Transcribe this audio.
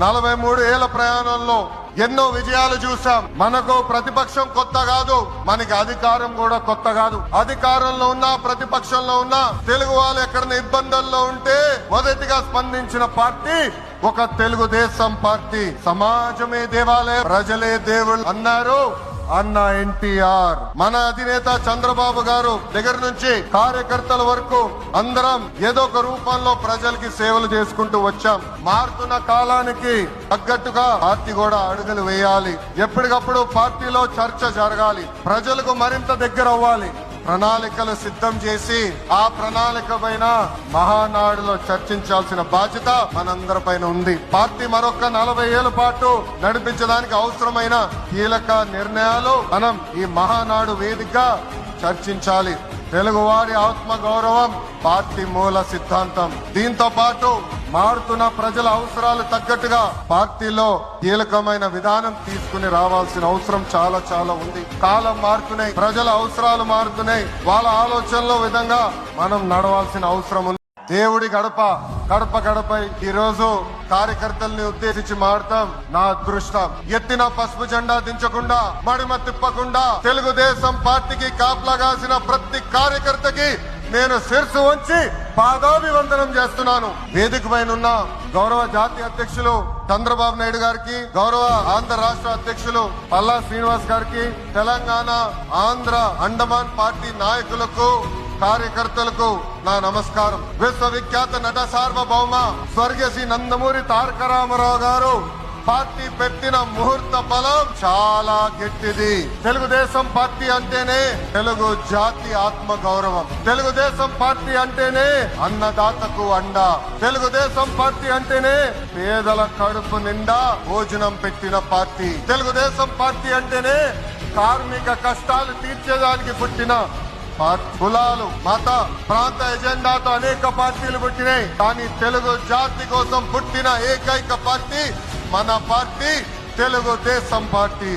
నలభై మూడు ఏళ్ళ ప్రయాణంలో ఎన్నో విజయాలు చూసాం మనకు ప్రతిపక్షం కొత్త కాదు. మనకి అధికారం కూడా కొత్త కాదు. అధికారంలో ఉన్నా ప్రతిపక్షంలో ఉన్నా తెలుగు వాళ్ళు ఎక్కడైనా ఇబ్బందుల్లో ఉంటే మొదటిగా స్పందించిన పార్టీ ఒక తెలుగుదేశం పార్టీ. సమాజమే దేవాలయం. ప్రజలే దేవుళ్ళు అన్నారు. అన్న ఎన్టీఆర్. మన అధినేత చంద్రబాబు గారు దగ్గర నుంచి కార్యకర్తల వరకు అందరం ఏదో ఒక రూపంలో ప్రజలకి సేవలు చేసుకుంటూ వచ్చాం. మారుతున్న కాలానికి తగ్గట్టుగా పార్టీ కూడా అడుగులు వేయాలి. ఎప్పటికప్పుడు పార్టీలో చర్చ జరగాలి. ప్రజలకు మరింత దగ్గర అవ్వాలి. ప్రణాళికలు సిద్ధం చేసి ఆ ప్రణాళిక పైన మహానాడులో చర్చించాల్సిన బాధ్యత మనందరి పైన ఉంది. పార్టీ మరొక నలభై ఏళ్ళ పాటు నడిపించడానికి అవసరమైన కీలక నిర్ణయాలు మనం ఈ మహానాడు వేదికగా చర్చించాలి. తెలుగువారి ఆత్మ గౌరవం పార్టీ మూల సిద్ధాంతం. దీంతో పాటు మారుతున్న ప్రజల అవసరాలు తగ్గట్టుగా పార్టీలో కీలకమైన విధానం తీసుకుని రావాల్సిన అవసరం చాలా చాలా ఉంది. కాలం మారుతున్నాయి ప్రజల అవసరాలు మారుతున్నాయి. వాళ్ళ ఆలోచనలో విధంగా మనం నడవాల్సిన అవసరం ఉంది. దేవుడి గడప గడప గడపై ఈరోజు కార్యకర్తల్ని ఉద్దేశించి మాడతాం నా అదృష్టం. ఎత్తిన పసుపు జెండా దించకుండా మడిమ తిప్పకుండా తెలుగుదేశం పార్టీకి కాపలాగాసిన ప్రతి కార్యకర్తకి నేను శిరసు వంచి పాదాభివందనం చేస్తున్నాను. వేదిక పైన ఉన్న గౌరవ జాతీయ అధ్యక్షులు చంద్రబాబు నాయుడు గారికి గౌరవ ఆంధ్ర రాష్ట్ర అధ్యక్షులు పల్లా శ్రీనివాస్ గారికి తెలంగాణ ఆంధ్ర అండమాన్ పార్టీ నాయకులకు కార్యకర్తలకు నా నమస్కారం. విశ్వవిఖ్యాత నట సార్వభౌమ స్వర్గశ్రీ నందమూరి తారక రామారావు గారు పార్టీ పెట్టిన ముహూర్త బలం చాలా గట్టిది. తెలుగుదేశం పార్టీ అంటేనే తెలుగు జాతి ఆత్మ గౌరవం తెలుగుదేశం పార్టీ అంటేనే అన్నదాతకు అండ. తెలుగుదేశం పార్టీ అంటేనే పేదల కడుపు నిండా భోజనం పెట్టిన పార్టీ. తెలుగుదేశం పార్టీ అంటేనే కార్మిక కష్టాలు తీర్చేదానికి పుట్టిన కులాలు మత ప్రాంత ఎజెండాతో అనేక పార్టీలు పుట్టినాయి. కానీ తెలుగు జాతి కోసం పుట్టిన ఏకైక పార్టీ మన పార్టీ తెలుగుదేశం పార్టీ.